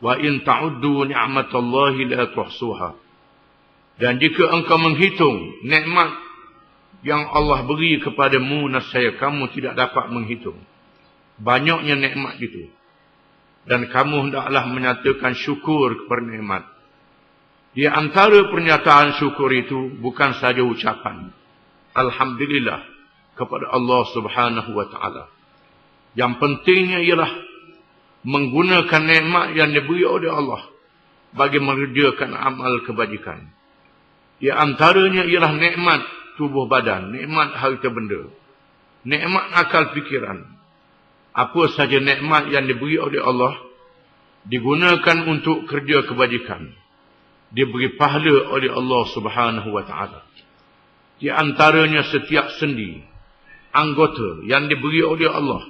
Wa in ta'uddu ni'matallahi la tuhsuha. Dan jika engkau menghitung nikmat yang Allah beri kepadamu nasaya kamu tidak dapat menghitung. Banyaknya nikmat itu. Dan kamu hendaklah menyatakan syukur kepada nikmat. Di antara pernyataan syukur itu bukan saja ucapan. Alhamdulillah kepada Allah subhanahu wa ta'ala. Yang pentingnya ialah menggunakan nikmat yang diberi oleh Allah bagi mengerjakan amal kebajikan. Di antaranya ialah nikmat tubuh badan, nikmat harta benda, nikmat akal fikiran. Apa saja nikmat yang diberi oleh Allah digunakan untuk kerja kebajikan. Diberi pahala oleh Allah Subhanahu wa taala. Di antaranya setiap sendi, anggota yang diberi oleh Allah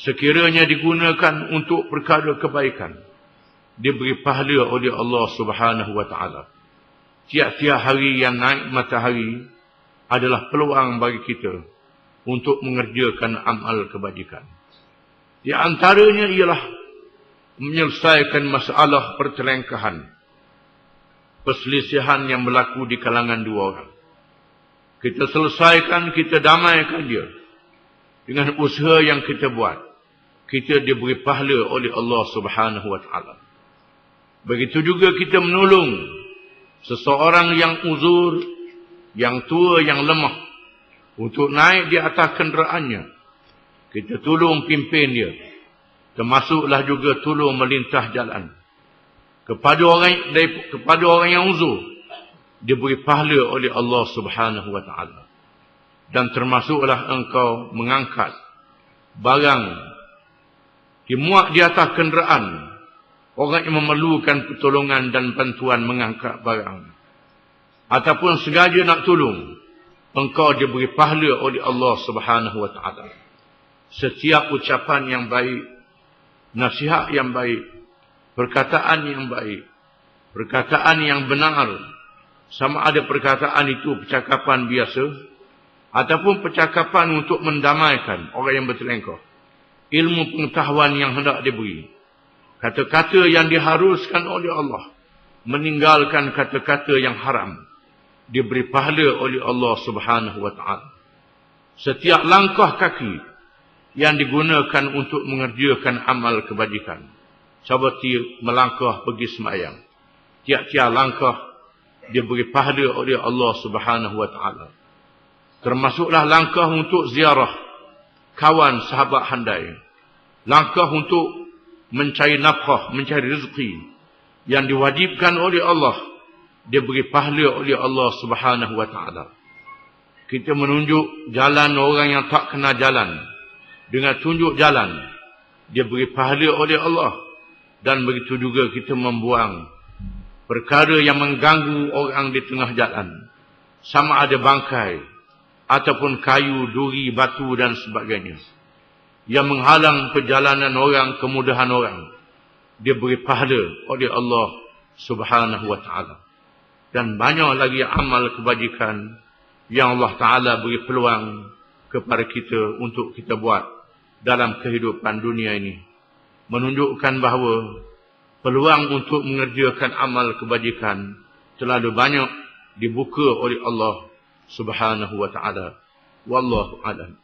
sekiranya digunakan untuk perkara kebaikan diberi pahala oleh Allah Subhanahu wa taala. Tiap-tiap hari yang naik matahari adalah peluang bagi kita untuk mengerjakan amal kebajikan. Di antaranya ialah menyelesaikan masalah pertelengkahan perselisihan yang berlaku di kalangan dua orang. Kita selesaikan kita damaikan dia dengan usaha yang kita buat kita diberi pahala oleh Allah Subhanahu wa taala. Begitu juga kita menolong seseorang yang uzur, yang tua, yang lemah untuk naik di atas kenderaannya. Kita tolong pimpin dia. Termasuklah juga tolong melintah jalan. Kepada orang kepada orang yang uzur diberi pahala oleh Allah Subhanahu wa taala. Dan termasuklah engkau mengangkat barang dimuat di atas kenderaan. Orang yang memerlukan pertolongan dan bantuan mengangkat barang. Ataupun sengaja nak tolong engkau diberi pahala oleh Allah Subhanahu wa taala. Setiap ucapan yang baik nasihat yang baik perkataan yang baik perkataan yang benar sama ada perkataan itu percakapan biasa ataupun percakapan untuk mendamaikan orang yang bertelengkah ilmu pengetahuan yang hendak diberi. Kata-kata yang diharuskan oleh Allah. Meninggalkan kata-kata yang haram. Diberi pahala oleh Allah subhanahu wa ta'ala. Setiap langkah kaki yang digunakan untuk mengerjakan amal kebajikan. Seperti melangkah pergi semayang. Tiap-tiap langkah diberi pahala oleh Allah subhanahu wa ta'ala. Termasuklah langkah untuk ziarah kawan sahabat handai. Langkah untuk mencari nafkah, mencari rezeki yang diwajibkan oleh Allah dia beri pahala oleh Allah Subhanahu wa taala. Kita menunjuk jalan orang yang tak kena jalan dengan tunjuk jalan dia beri pahala oleh Allah dan begitu juga kita membuang perkara yang mengganggu orang di tengah jalan sama ada bangkai ataupun kayu, duri, batu dan sebagainya. Yang menghalang perjalanan orang, kemudahan orang. Dia beri pahala oleh Allah subhanahu wa ta'ala. Dan banyak lagi amal kebajikan yang Allah ta'ala beri peluang kepada kita untuk kita buat dalam kehidupan dunia ini. Menunjukkan bahawa peluang untuk mengerjakan amal kebajikan terlalu banyak dibuka oleh Allah subhanahu wa ta'ala. Wallahu alam.